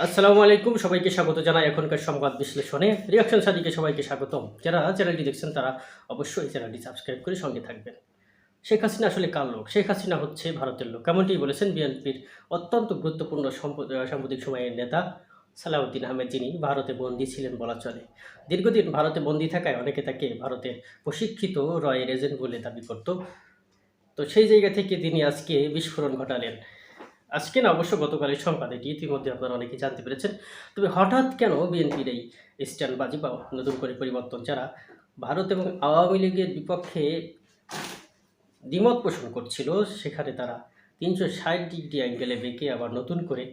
আসসালামু আলাইকুম, সবাইকে স্বাগত জানাই এখনকার সংবাদ বিশ্লেষণে। রিয়াকশন সাদিকে সবাইকে স্বাগতম। যারা চ্যানেলটি দেখছেন তারা অবশ্যই চ্যানেলটি সাবস্ক্রাইব করে সঙ্গে থাকবেন। শেখ হাসিনা আসলে কার লোক? শেখ হাসিনা হচ্ছে ভারতের লোক। এমনটি বলেছেন বিএনপির অত্যন্ত গুরুত্বপূর্ণ সম্প- সাম্প্রতিক সময়ের নেতা সালাউদ্দিন আহমেদ। যিনি ভারতে বন্দী ছিলেন বলা চলে। দীর্ঘদিন ভারতে বন্দী থাকায় অনেকে তাকে ভারতের প্রশিক্ষিত রয়ের এজেন্ট বলে দাবি করত। তো সেই জায়গা থেকে তিনি আজকে বিস্ফোরণ ঘটালেন। আজকে না অবশ্য গতকালের সংবাদ এটি ইতিমধ্যে আপনারা অনেকে জানতে পেরেছেন। তবে হঠাৎ কেন বিএনপির এই স্ট্যান্ডবাজি বা নতুন করে পরিবর্তন যারা ভারত এবং আওয়ামী লীগের বিপক্ষে দ্বিমত পোষণ করছিল, সেখানে তারা তিনশো ষাট ডিগ্রি অ্যাঙ্গেলে বেঁকে আবার নতুন করে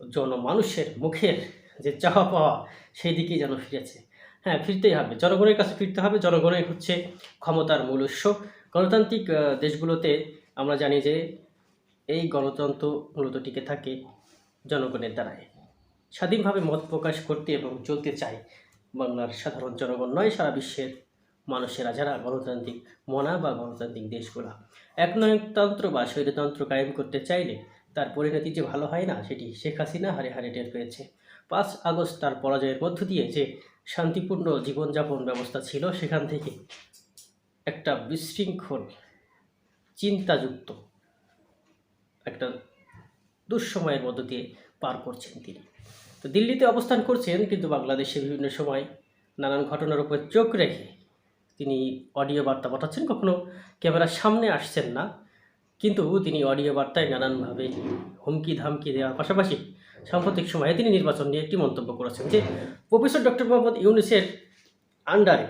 জনমানুষের মুখের যে চাওয়া পাওয়া, সেই দিকেই যেন ফিরেছে। হ্যাঁ ফিরতেই হবে। জনগণের কাছে ফিরতে হবে। জনগণের হচ্ছে ক্ষমতার মূল উৎস। গণতান্ত্রিক দেশগুলোতে আমরা জানি যে এই গণতন্ত্র মূলত টিকে থাকে জনগণের দ্বারায় স্বাধীনভাবে মত প্রকাশ করতে এবং চলতে চায় বাংলার সাধারণ জনগণ নয়, সারা বিশ্বের মানুষেরা, যারা গণতান্ত্রিক মনা বা গণতান্ত্রিক দেশগুলো। একনায়কতন্ত্র বা স্বৈরতন্ত্র কায়েম করতে চাইলে তার পরিণতি যে ভালো হয় না, সেটি শেখ হাসিনা হারে হারে টের পেয়েছে। পাঁচ আগস্ট তার পরাজয়ের মধ্য দিয়ে যে শান্তিপূর্ণ জীবনযাপন ব্যবস্থা ছিল, সেখান থেকে একটা বিশৃঙ্খল, চিন্তাযুক্ত একটা দুঃসময়ের মধ্য দিয়ে পার করছেন তিনি। তো দিল্লিতে অবস্থান করছেন, কিন্তু বাংলাদেশে বিভিন্ন সময় নানান ঘটনার উপর চোখ রেখে তিনি অডিও বার্তা পাঠাচ্ছেন। কখনো ক্যামেরার সামনে আসছেন না, কিন্তু তিনি অডিও বার্তায় নানানভাবে হুমকি ধামকি দেওয়ার পাশাপাশি সাম্প্রতিক সময়ে তিনি নির্বাচন নিয়ে একটি মন্তব্য করেছেন যে, প্রফেসর ডক্টর মোহাম্মদ ইউনুসের আন্ডারে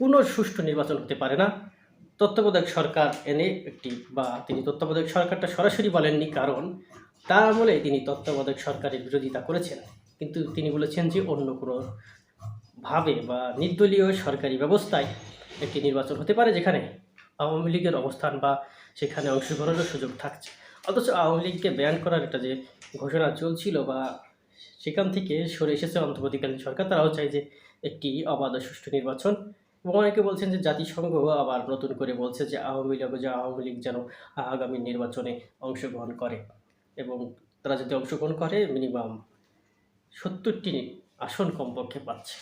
কোনো সুষ্ঠু নির্বাচন হতে পারে না। তত্ত্বাবধায়ক সরকার এনে একটি বা তিনি তত্ত্বাবধায়ক সরকারটা সরাসরি বলেননি কারণ তার আমলে তিনি তত্ত্বাবধায়ক সরকারের বিরোধিতা করেছেন। কিন্তু তিনি বলেছেন যে অন্য কোনো ভাবে বা নির্দলীয় সরকারি ব্যবস্থায় একটি নির্বাচন হতে পারে যেখানে আওয়ামী লীগের অবস্থান বা সেখানে অংশগ্রহণের সুযোগ থাকছে। অথচ আওয়ামী লীগকে ব্যান করার একটা যে ঘোষণা চলছিল বা সেখান থেকে সরে এসেছে অন্তর্বর্তীকালীন সরকার, তারাও চায় যে একটি অবাধ সুষ্ঠু নির্বাচন এবং অনেকে বলছেন যে জাতিসংঘ আবার নতুন করে বলছে যে আওয়ামী লীগ যে আওয়ামী লীগ যেন আগামী নির্বাচনে অংশগ্রহণ করে এবং তারা যদি অংশগ্রহণ করে মিনিমাম সত্তরটি আসন কমপক্ষে পাচ্ছে।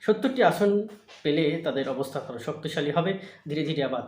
সত্তরটি আসন পেলে তাদের অবস্থা আরও শক্তিশালী হবে। ধীরে ধীরে আবার